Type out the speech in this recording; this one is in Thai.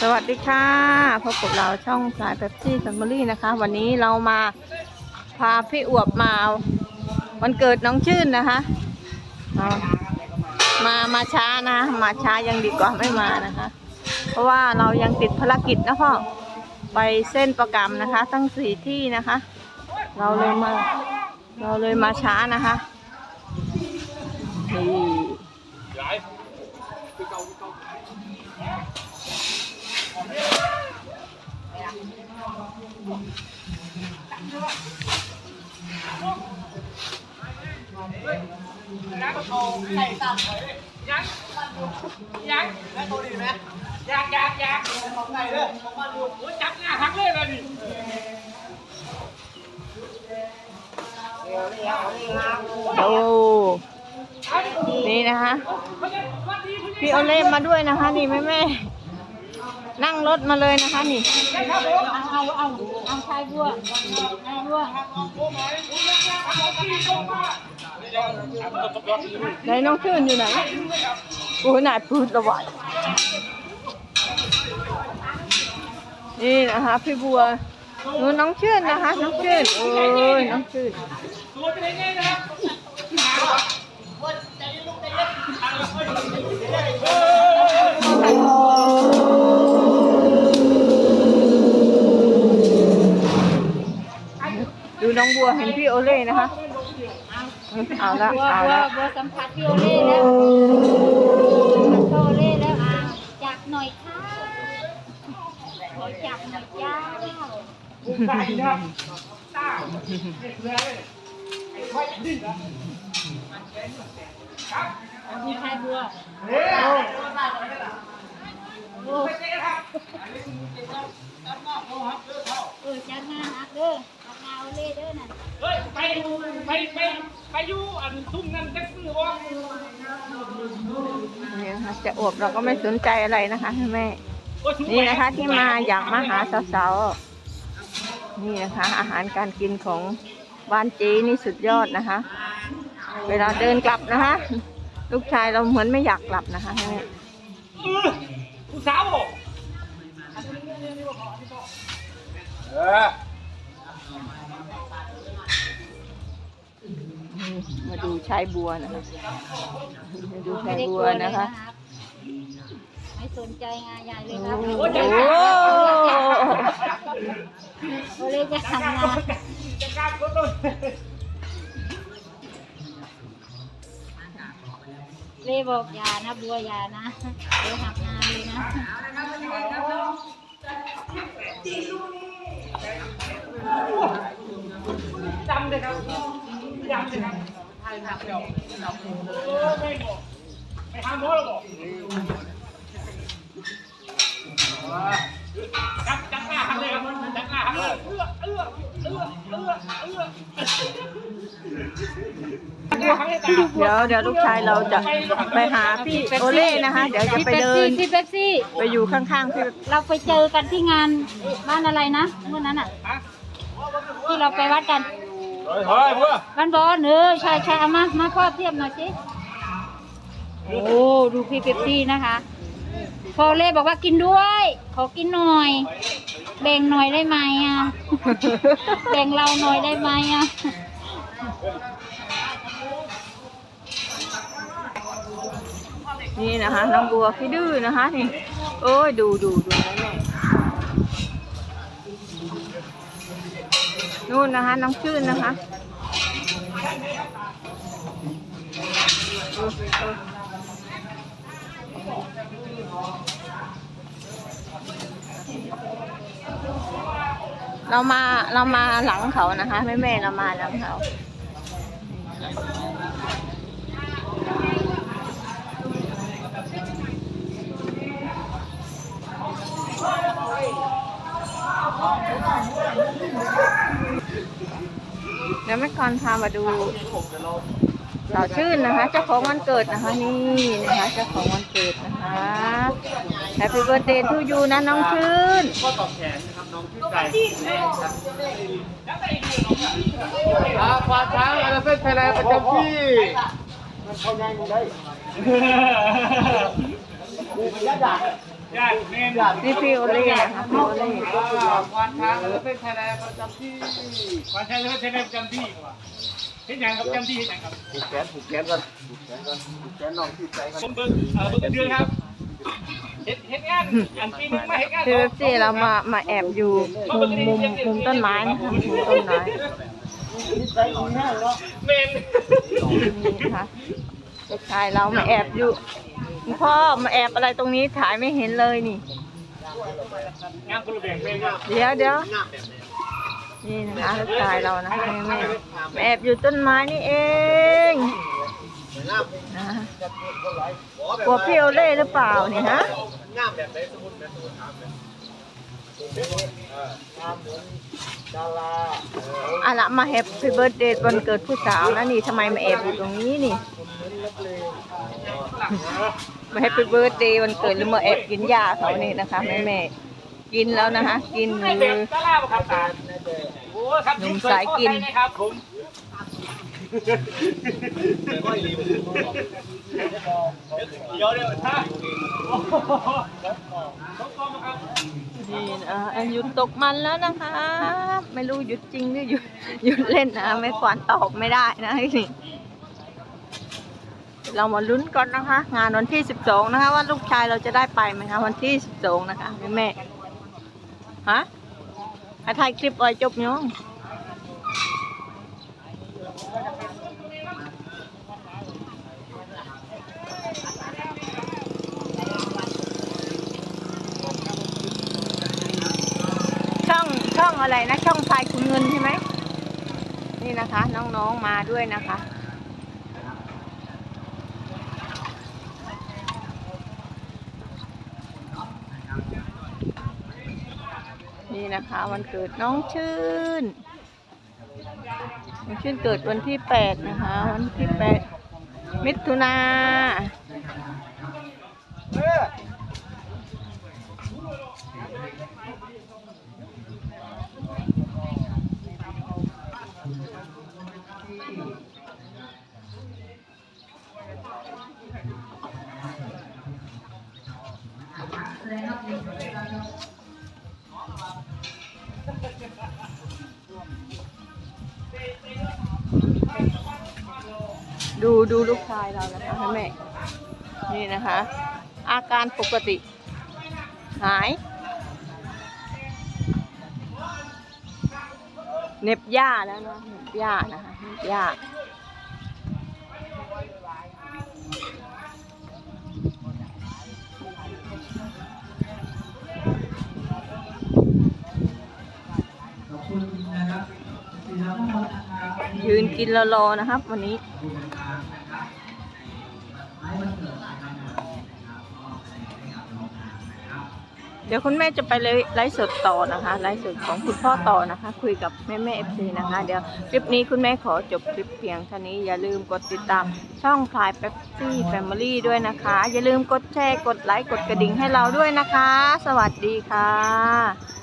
สวัสดีค่ะพบกับเราช่องสายเป๊ปซี่ซัมเมอรี่นะคะ วันนี้เรามาพาพี่อวบมาวันเกิดน้องชื่นนะคะมามาช้านะมาช้ายังดีกว่าไม่มานะคะ เพราะว่าเรายังติดภารกิจนะพ่อไปเส้นประกรรมนะคะทั้งสี่ที่นะคะ เราเลยมาเราเลยมาช้านะคะนี่ ยังแล้วตัวดีไหมอยากยากยากของไหนเด้อของมันดูโอ้ยจับหน้าทักเลยมาดิโอ้นี่นะคะพี่โอเล่มาด้วยนะคะ นี่แม่แม่นั่งรถมาเลยนะคะนี่เอาเอาเอาชายบัวชายบัว ไหนน้องชื่นอยู่ไหนโอ้ยนายพืดระวังนี่นะคะพี่บัวนูนน้องชื่นนะคะ น้องชื่นโอ้ยน้องชื่นตัวเป็นยังไงนะครับดูน้องบัวเห็นพี่โอเล่นะคะ เอาละบัวเอาบัวละบัวสัมผัสพี่โอเล่แล้วสัมผัสพี่โอเล่แล้วอะจับหน่อยค่ะขอจับหน่อยจ้าบุกไก่นะครับต้าเลยไอ้ค่อยดิ้นนะมีชายบัวเฮ้ยโอ้ไปเจ๊ครับเออจัดงานอักเด้ออักงานโอ เล่เด้อน่ะเฮ้ยไปไปไปไปอยู่อันทุ่งนั่นแท็กซี่วะนี่นะคะจะอวบเราก็ไม่สนใจอะไรนะคะแม่โอ้ยนี่นะคะที่มาอยากมาหาสาวๆนี่นะคะ อาหารการกินของบ้านเจนี่สุดยอดนะคะ เวลาเดินกลับนะคะ ลูกชายเราเหมือนไม่อยากกลับนะคะแม่เออผู้สาวบอกเออ มาดูชายบัวนะคะมาดูชาไม่ยได้กบัลัววเลยนะนะคะรับไม่สนใจงานใหญ่เลยครับโอ้โหโอเล่จะทำงานจะกล้าก็ต้นเล่บอกอย่านะบัวอย่านะเดี๋ยวหักงานเลยนะจำเลยครับจำเลยครับ ไทยทักเดียวเออไม่บอกไปทำโน้ตบอกจับจับหน้าทำเลยครับจับหน้าทำเลยเอื้อเอื้อเอื้อเอื้อเอื้อเดี๋ยวเดี๋ยวลูกชายเราจะไปหาพี่โอเล่นะคะ เดี๋ยวจะพี่ไปเป๊ปเดิซี่นพี่เป๊ปซี่ ไปอยู่ข้างๆพี่เราไปเจอกันที่งานบ้านอะไรนะเมื่อนั้นอะที่เราไปวัดกัน เฮ้ยเฮ้ยเพื่อบ้านบอลเออใช่ใช่เอามา มาพ่อบเทียบหน่อยสิ โอ้ ดูพี่เป๊ปซี่นะคะพอเล่บอกว่ากินด้วย ขอกินหน่อย แบ่งหน่อยได้ไหมอะ แบ่งเราหน่อยได้ไหมอะนี่นะคะน้องบัวพี่ดื้อนะคะนี่ โอ้ยดูดูดู นู่นนะคะ น้องชื่นนะคะเรามาเรามาหลังเขานะคะแม่แม่เรามาหลังเขา เดี๋ยวแม่กรพามาดูสาวชื่นนะคะ เจ้าของวันเกิดนะคะ นี่นะคะ เจ้าของวันเกิดนะคะ Happy birthday to you นะน้องชื่นข้อตอบแขนนะครับน้องชื่อไก่อาควาช้างอาราเซนไทยแลนด์ประจำที่มันเข้าง่ายมึงได้กูพยาดา ญาติแม่ญาตินี่พี่โอเล่นะคะพี่โอเล่วันช้างแล้วเป็นไทยแลนด์ประจำที่วันช้างแล้วเป็นไทยแลนด์ประจำที่ว่าเห็นยังครับจำที่เห็นยังครับผูกแขนผูกแขนกันผูกแขนกันผูกแขนน้องที่ใจกันผมเบิกเออเบิกเดือนครับเห็นเห็นงานอันปีนึงมาเห็นงานพี่เบปซี่เรามามาแอบอยู่มุมมุมมุมต้นไม้นะคะมุมต้นไม้เมนนี่นะคะลูกชายเรามาแอบอยู่ คุณพ่อมาแอบอะไรตรงนี้ถ่ายไม่เห็นเลยนี่ งานคนละแบบเป็นงานเดี๋ยวเดี๋ยวนี่นะคะลูกชายเรานะแม่แม่แอบอยู่ต้นไม้นี่เองนะคะกลัวพี่โอเล่หรือเปล่านี่ฮะงามแบบไหนสมุนแบบสมุนถามเลยงามเหมือนดาราอะละมาแฮปปี้เบิร์ดเดย์วันเกิดผู้สาวนะนี่ทำไมมาแอบอยู่ตรงนี้นี่ มาแฮปปี้เบิร์ดเดย์วันเกิดหรือมาแอบกินยาเขานี่นะคะแม่แม่ๆกินแล้วนะคะ กินไม่เลแบบยตาล่าครับตาโอ้ครับหนุ่มสายกินนะครับผมก็รีวิวเดี๋ยวเดี๋ยวถ้าโอ้โหต้องกองครับนี่นะหยุดตกมันแล้วนะคะ ไม่รู้หยุดจริงหรือหยุดหยุดเล่นนะ ไม่ขวานตอบไม่ได้นะนี่ เรามาลุ้นก่อนนะคะ งานวันที่ 12 นะคะ ว่าลูกชายเราจะได้ไปไหมคะ วันที่ 12 นะคะแม่แม่ฮะให้ถ่ายคลิปไว้จบยองช่องช่องอะไรนะ ช่องพายคุณเงินใช่ไหมนี่นะคะ น้องๆมาด้วยนะคะ นี่นะคะ วันเกิดน้องชื่น น้องชื่นเกิดวันที่แปดนะคะ วันที่แปดมิถุนา ดูดูลูกชายเรานะคะแม่ นี่นะคะ อาการปกติ หายเหน็บหญ้าแล้วนะเหน็บหญ้านะคะเหน็บหญ้ายืนกินรอๆนะครับ วันนี้ เดี๋ยวคุณแม่จะไปเลยไลฟ์สดต่อนะคะไลฟ์สดของคุณพ่อต่อนะคะ คุยกับแม่แม่เอฟซีนะคะ เดี๋ยวคลิปนี้คุณแม่ขอจบคลิปเพียงเท่านี้อย่าลืมกดติดตามช่องพลายแป๊บซี่แฟมิลี่ด้วยนะคะ อย่าลืมกดแชร์กดไลค์กดกระดิ่งให้เราด้วยนะคะ สวัสดีค่ะ